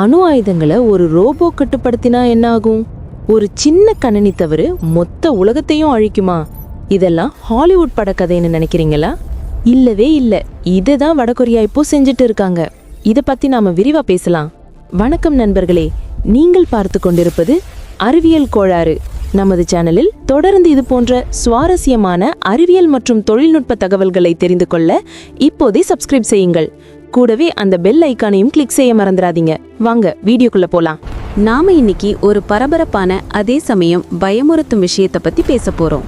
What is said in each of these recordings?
அணு ஆயுதங்களை ஒரு ரோபோ கட்டுப்படுத்தினா என்ன ஆகும் ஒரு சின்ன கணனி தவறு மொத்த உலகத்தையும் அழிக்குமா? இதெல்லாம் ஹாலிவுட் படக்கதைன்னு நினைக்கிறீங்களா? இல்லவே இல்லை. இதை தான் வடகொரியா இப்போ செஞ்சுட்டு இருக்காங்க. இதை பத்தி நாம விரிவா பேசலாம். வணக்கம் நண்பர்களே. நீங்கள் பார்த்து கொண்டிருப்பது அறிவியல் கோளாறு. நமது சேனலில் தொடர்ந்து இது போன்ற சுவாரஸ்யமான அறிவியல் மற்றும் தொழில்நுட்ப தகவல்களை தெரிந்து கொள்ள இப்போதே சப்ஸ்கிரைப் செய்யுங்கள். கூடவே அந்த பெல் ஐக்கானையும் கிளிக் செய்ய மறந்துடாதீங்க. வாங்க வீடியோக்குள்ள போலாம். நாம இன்னைக்கு ஒரு பரபரப்பான அதே சமயம் பயமுறுத்தும் விஷயத்த பத்தி பேச போறோம்.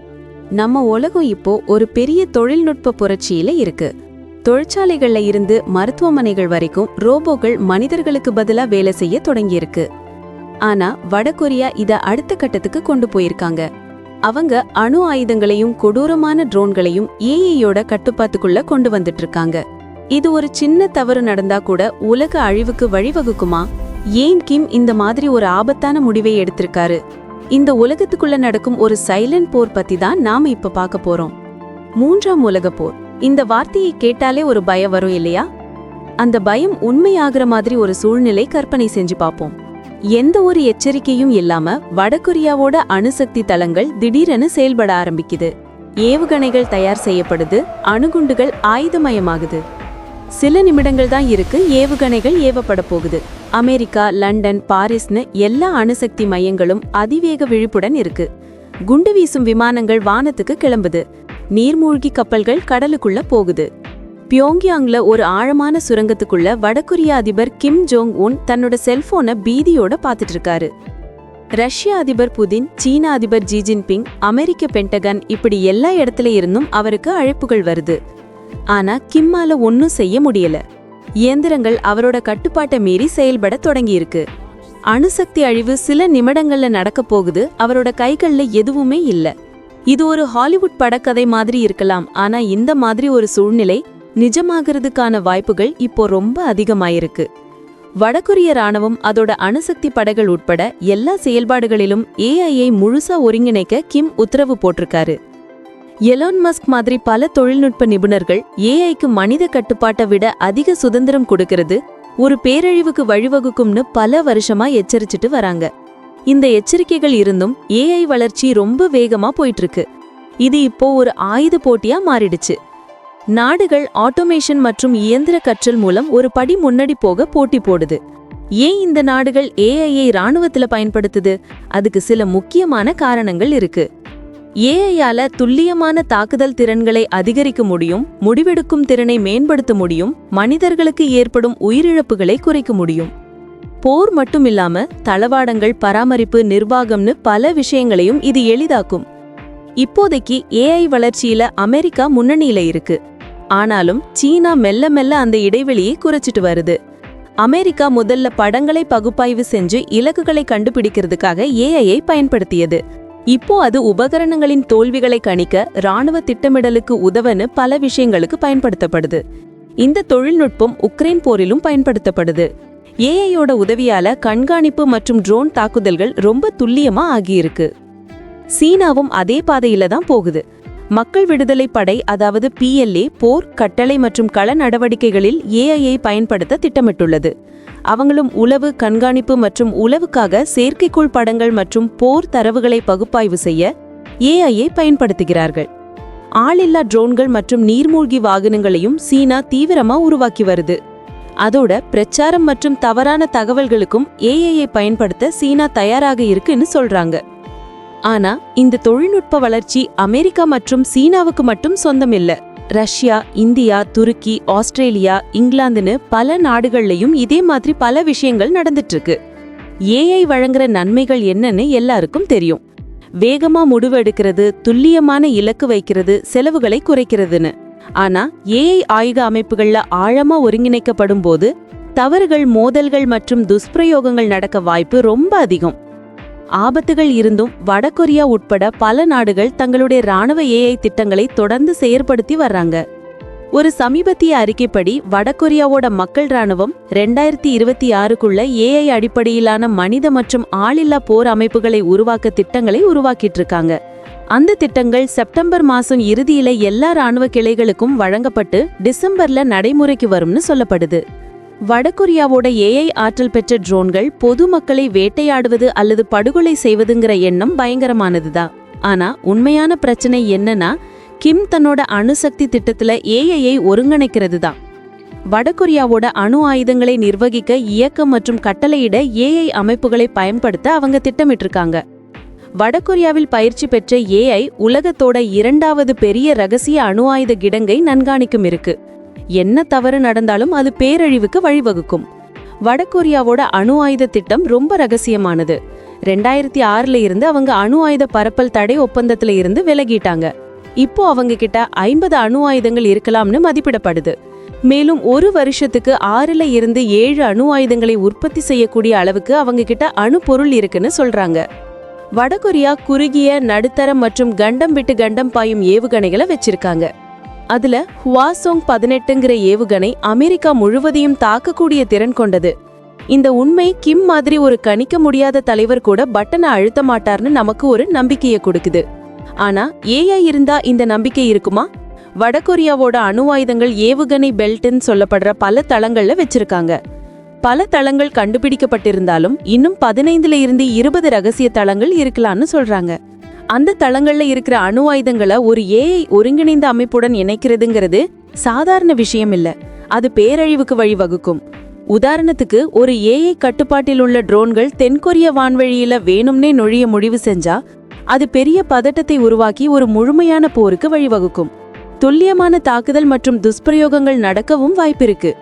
நம்ம உலகம் இப்போ ஒரு பெரிய தொழில்நுட்ப புரட்சியில இருக்கு. தொழிற்சாலைகள்ல இருந்து மருத்துவமனைகள் வரைக்கும் ரோபோக்கள் மனிதர்களுக்கு பதிலா வேலை செய்ய தொடங்கியிருக்கு. ஆனா வடகொரியா இத அடுத்த கட்டத்துக்கு கொண்டு போயிருக்காங்க. அவங்க அணு ஆயுதங்களையும் கொடூரமான ட்ரோன்களையும் ஏஐயோட கட்டுப்பாட்டுக்குள்ள கொண்டு வந்துட்டு இருக்காங்க. இது ஒரு சின்ன தவறு நடந்தா கூட உலக அழிவுக்கு வழிவகுக்குமா? ஏன் கிம் இந்த மாதிரி ஒரு ஆபத்தான முடிவை எடுத்திருக்காரு? இந்த உலகத்துக்குள்ள நடக்கும் ஒரு சைலண்ட் போர் பத்தி தான் நாம இப்ப பார்க்க போறோம். மூன்றாம் உலக போர். இந்த வார்த்தையை கேட்டாலே ஒரு பயம் வரும் இல்லையா? அந்த பயம் உண்மையாகிற மாதிரி ஒரு சூழ்நிலை கற்பனை செஞ்சு பார்ப்போம். எந்த ஒரு எச்சரிக்கையும் இல்லாம வடகொரியாவோட அணுசக்தி தளங்கள் திடீரென செயல்பட ஆரம்பிக்குது. ஏவுகணைகள் தயார் செய்யப்படுது அணுகுண்டுகள் ஆயுதமயமாகுது. சில நிமிடங்கள் தான் இருக்கு ஏவுகணைகள் ஏவப்பட போகுது. அமெரிக்கா லண்டன் பாரிஸ்னு எல்லா அணுசக்தி மையங்களும் அதிவேக விழிப்புடன் இருக்கு. குண்டு வீசும் விமானங்கள் வானத்துக்கு கிளம்புது. நீர்மூழ்கி கப்பல்கள் கடலுக்குள்ள போகுது. பியோங்யாங்ல ஒரு ஆழமான சுரங்கத்துக்குள்ள வடகொரிய அதிபர் கிம் ஜோங் உன் தன்னோட செல்போனை பீதியோட பார்த்துட்டு இருக்காரு ரஷ்ய அதிபர் புதின் சீன அதிபர் ஜி ஜின்பிங் அமெரிக்க பென்டகன் இப்படி எல்லா இடத்துல இருந்தும் அவருக்கு அழைப்புகள் வருது. ஆனா கிம்மால ஒன்னும் செய்ய முடியல. இயந்திரங்கள் அவரோட கட்டுப்பாட்டை மீறி செயல்பட தொடங்கியிருக்கு. அணுசக்தி அழிவு சில நிமிடங்கள்ல நடக்க போகுது அவரோட கைகள்ல எதுவுமே இல்ல. இது ஒரு ஹாலிவுட் படக்கதை மாதிரி இருக்கலாம் ஆனா இந்த மாதிரி ஒரு சூழ்நிலை நிஜமாகிறதுக்கான வாய்ப்புகள் இப்போ ரொம்ப அதிகமாயிருக்கு. வடகொரிய ராணுவம் அதோட அணுசக்தி படைகள் உட்பட எல்லா செயல்பாடுகளிலும் ஏஐயை முழுசா ஒருங்கிணைக்க கிம் உத்தரவு போட்டிருக்காரு. எலோன் மஸ்க் மாதிரி பல தொழில்நுட்ப நிபுணர்கள் ஏஐக்கு மனித கட்டுப்பாட்டை விட அதிக சுதந்திரம் கொடுக்கிறது ஒரு பேரழிவுக்கு வழிவகுக்கும்னு பல வருஷமா எச்சரிச்சிட்டு வராங்க. இந்த எச்சரிக்கைகள் இருந்தும் ஏஐ வளர்ச்சி ரொம்ப வேகமா போயிட்டு இருக்கு இது இப்போ ஒரு ஆயுத போட்டியா மாறிடுச்சு. நாடுகள் ஆட்டோமேஷன் மற்றும் இயந்திர கற்றல் மூலம் ஒரு படி முன்னாடி போக போட்டி போடுது. ஏன் இந்த நாடுகள் ஏஐயை ராணுவத்தில் பயன்படுத்துது? அதுக்கு சில முக்கியமான காரணங்கள் இருக்கு. ஏஐயால துல்லியமான தாக்குதல் திறன்களை அதிகரிக்க முடியும் முடிவெடுக்கும் திறனை மேம்படுத்த முடியும் மனிதர்களுக்கு ஏற்படும் உயிரிழப்புகளை குறைக்க முடியும். போர் மட்டும் இல்லாம தளவாடங்கள் பராமரிப்பு நிர்வாகம்னு பல விஷயங்களையும் இது எளிதாக்கும். இப்போதைக்கு ஏஐ வளர்ச்சியில அமெரிக்கா முன்னணியில இருக்கு. ஆனாலும் சீனா மெல்ல மெல்ல அந்த இடைவெளியை குறைச்சிட்டு வருது. அமெரிக்கா முதல்ல படங்களை பகுப்பாய்வு செஞ்சு இலக்குகளை கண்டுபிடிக்கிறதுக்காக ஏஐயை பயன்படுத்தியது. இப்போ அது உபகரணங்களின் தோல்விகளை கணிக்க ராணுவ திட்டமிடலுக்கு உதவனு பல விஷயங்களுக்கு பயன்படுத்தப்படுது. இந்த தொழில்நுட்பம் உக்ரைன் போரிலும் பயன்படுத்தப்படுது. ஏஐயோட உதவியால கண்காணிப்பு மற்றும் ட்ரோன் தாக்குதல்கள் ரொம்ப துல்லியமா ஆகியிருக்கு. சீனாவும் அதே பாதையில தான் போகுது. மக்கள் விடுதலை படை அதாவது பிஎல்ஏ போர் கட்டளை மற்றும் கள நடவடிக்கைகளில் ஏஐயை பயன்படுத்த திட்டமிட்டுள்ளது. அவங்களும் உளவு கண்காணிப்பு மற்றும் உளவுக்காக செயற்கைக்கோள் படங்கள் மற்றும் போர் தரவுகளை பகுப்பாய்வு செய்ய ஏஐயை பயன்படுத்துகிறார்கள். ஆளில்லா ட்ரோன்கள் மற்றும் நீர்மூழ்கி வாகனங்களையும் சீனா தீவிரமா உருவாக்கி வருது. அதோட பிரச்சாரம் மற்றும் தவறான தகவல்களுக்கும் ஏஐயை பயன்படுத்த சீனா தயாராக இருக்குன்னு சொல்றாங்க. ஆனா இந்த தொழில்நுட்ப வளர்ச்சி அமெரிக்கா மற்றும் சீனாவுக்கு மட்டும் சொந்தம் இல்லை ரஷ்யா இந்தியா துருக்கி ஆஸ்திரேலியா இங்கிலாந்துன்னு பல நாடுகள்லையும் இதே மாதிரி பல விஷயங்கள் நடந்துட்டு இருக்கு ஏஐ வழங்குற நன்மைகள் என்னன்னு எல்லாருக்கும் தெரியும். வேகமா முடிவெடுக்கிறது துல்லியமான இலக்கு வைக்கிறது செலவுகளை குறைக்கிறதுன்னு. ஆனா ஏஐ ஆயுத அமைப்புகள்ல ஆழமா ஒருங்கிணைக்கப்படும் போது தவறுகள் மோதல்கள் மற்றும் துஷ்பிரயோகங்கள் நடக்க வாய்ப்பு ரொம்ப அதிகம். ஆபத்துகள் இருந்தும் வடகொரியா உட்பட பல நாடுகள் தங்களுடைய ராணுவ ஏஐ திட்டங்களை தொடர்ந்து செயற்படுத்தி வர்றாங்க. ஒரு சமீபத்திய அறிக்கைப்படி வடகொரியாவோட மக்கள் ராணுவம் ரெண்டாயிரத்தி இருபத்தி ஆறுக்குள்ள ஏஐ அடிப்படையிலான மனித மற்றும் ஆளில்லா போர் அமைப்புகளை உருவாக்க திட்டங்களை உருவாக்கிட்டு இருக்காங்க அந்த திட்டங்கள் செப்டம்பர் மாசம் இறுதியில எல்லா ராணுவ கிளைகளுக்கும் வழங்கப்பட்டு டிசம்பர்ல நடைமுறைக்கு வரும்னு சொல்லப்படுது. வடகொரியாவோட ஏஐ ஆற்றல் பெற்ற ட்ரோன்கள் பொதுமக்களை வேட்டையாடுவது அல்லது படுகொலை செய்வதுங்கிற எண்ணம் பயங்கரமானதுதான் ஆனா உண்மையான பிரச்சனை என்னன்னா கிம் தன்னோட அணுசக்தி திட்டத்துல ஏஐயை ஒருங்கிணைக்கிறது தான் வடகொரியாவோட அணு ஆயுதங்களை நிர்வகிக்க இயக்கம் மற்றும் கட்டளையிட ஏஐ அமைப்புகளை பயன்படுத்த அவங்க திட்டமிட்டிருக்காங்க. வடகொரியாவில் பயிற்சி பெற்ற ஏஐ உலகத்தோட இரண்டாவது பெரிய ரகசிய அணு ஆயுத கிடங்கை நன்காணிக்கும் இருக்கு. என்ன தவறு நடந்தாலும் அது பேரழிவுக்கு வழிவகுக்கும். வடகொரியாவோட அணு ஆயுத திட்டம் ரொம்ப ரகசியமானது. ரெண்டாயிரத்தி ஆறுல இருந்து அவங்க அணு ஆயுத பரப்பல் தடை ஒப்பந்தத்துல இருந்து விலகிட்டாங்க. இப்போ அவங்க கிட்ட ஐம்பது அணு ஆயுதங்கள் இருக்கலாம்னு மதிப்பிடப்படுது. மேலும் ஒரு வருஷத்துக்கு ஆறுல இருந்து ஏழு அணு ஆயுதங்களை உற்பத்தி செய்யக்கூடிய அளவுக்கு அவங்க கிட்ட அணு பொருள் இருக்குன்னு சொல்றாங்க. வடகொரியா குறுகிய நடுத்தரம் மற்றும் கண்டம் விட்டு கண்டம் பாயும் ஏவுகணைகளை வச்சிருக்காங்க. அதுல ஹுவாசோங் பதினெட்டுங்கிற ஏவுகணை அமெரிக்கா முழுவதையும் தாக்கக்கூடிய திறன் கொண்டது. இந்த உண்மை கிம் மாதிரி ஒரு கணிக்க முடியாத தலைவர் கூட பட்டனை அழுத்த மாட்டார்னு நமக்கு ஒரு நம்பிக்கையை கொடுக்குது. ஆனா ஏஐ இருந்தா இந்த நம்பிக்கை இருக்குமா? வடகொரியாவோட அணு ஆயுதங்கள் ஏவுகணை பெல்ட்னு சொல்லப்படுற பல தளங்கள்ல வச்சிருக்காங்க. பல தளங்கள் கண்டுபிடிக்கப்பட்டிருந்தாலும் இன்னும் பதினைந்துல இருந்து இருபது ரகசிய தளங்கள் இருக்கலாம்னு சொல்றாங்க. அந்த தளங்கள்ல இருக்கிற அணு ஆயுதங்களை ஒரு ஏஐ ஒருங்கிணைந்த அமைப்புடன் இணைக்கிறதுங்கிறது சாதாரண விஷயம் இல்ல. அது பேரழிவுக்கு வழிவகுக்கும். உதாரணத்துக்கு ஒரு ஏஐ கட்டுப்பாட்டில் உள்ள ட்ரோன்கள் தென்கொரிய வான்வழியில வேணும்னே நுழைய முடிவு செஞ்சா அது பெரிய பதட்டத்தை உருவாக்கி ஒரு முழுமையான போருக்கு வழிவகுக்கும். துல்லியமான தாக்குதல் மற்றும் துஷ்பிரயோகங்கள் நடக்கவும் வாய்ப்பிருக்கு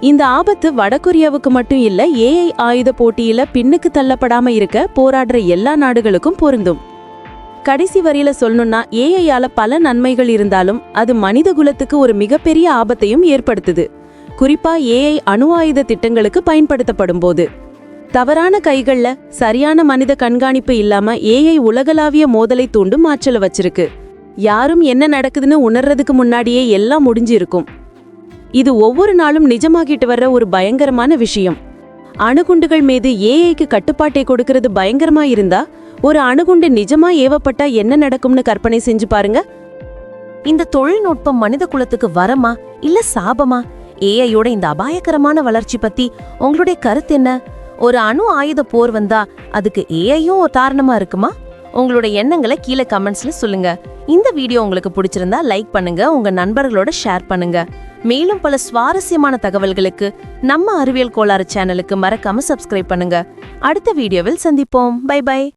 இந்த ஆபத்து வடகொரியாவுக்கு மட்டும் இல்ல ஏஐ ஆயுத போட்டியில பின்னுக்கு தள்ளப்படாம இருக்க போராடுற எல்லா நாடுகளுக்கும் பொருந்தும். கடைசி வரியில சொல்லணும்னா ஏஐயால பல நன்மைகள் இருந்தாலும் அது மனித குலத்துக்கு ஒரு மிகப்பெரிய ஆபத்தையும் ஏற்படுத்துது. குறிப்பா ஏஐ அணு ஆயுத திட்டங்களுக்கு பயன்படுத்தப்படும் போது. தவறான கைகள்ல சரியான மனித கண்காணிப்பு இல்லாம ஏஐ உலகளாவிய மோதலை தூண்டும் ஆற்றல வச்சிருக்கு. யாரும் என்ன நடக்குதுன்னு உணர்றதுக்கு முன்னாடியே எல்லாம் முடிஞ்சிருக்கும். இது ஒவ்வொரு நாளும் நிஜமாகிட்டு வர்ற ஒரு பயங்கரமான விஷயம். அணுகுண்டுகள் மீது ஏஐக்கு கட்டுப்பாட்டை கொடுக்கறது பயங்கரமா இருந்தா ஒரு அணுகுண்டு நிஜமா ஏவப்பட்டா என்ன நடக்கும்னு கற்பனை செஞ்சு பாருங்க. இந்த தொழில்நுட்பம் மனித குலத்துக்கு வரமா இல்ல சாபமா? ஏஐயோட இந்த அபாயகரமான வளர்ச்சி பத்தி உங்களுடைய கருத்து என்ன? ஒரு அணு ஆயுத போர் வந்தா அதுக்கு ஏஐயும் ஒரு காரணமா இருக்குமா? உங்களோட எண்ணங்களை கீழே கமெண்ட்ஸ்ல சொல்லுங்க. இந்த வீடியோ உங்களுக்கு பிடிச்சிருந்தா லைக் பண்ணுங்க உங்க நண்பர்களோட ஷேர் பண்ணுங்க. மேலும் பல சுவாரஸ்யமான தகவல்களுக்கு நம்ம அறிவியல் கோளாறு சேனலுக்கு மறக்காம சப்ஸ்கிரைப் பண்ணுங்க. அடுத்த வீடியோவில் சந்திப்போம். By by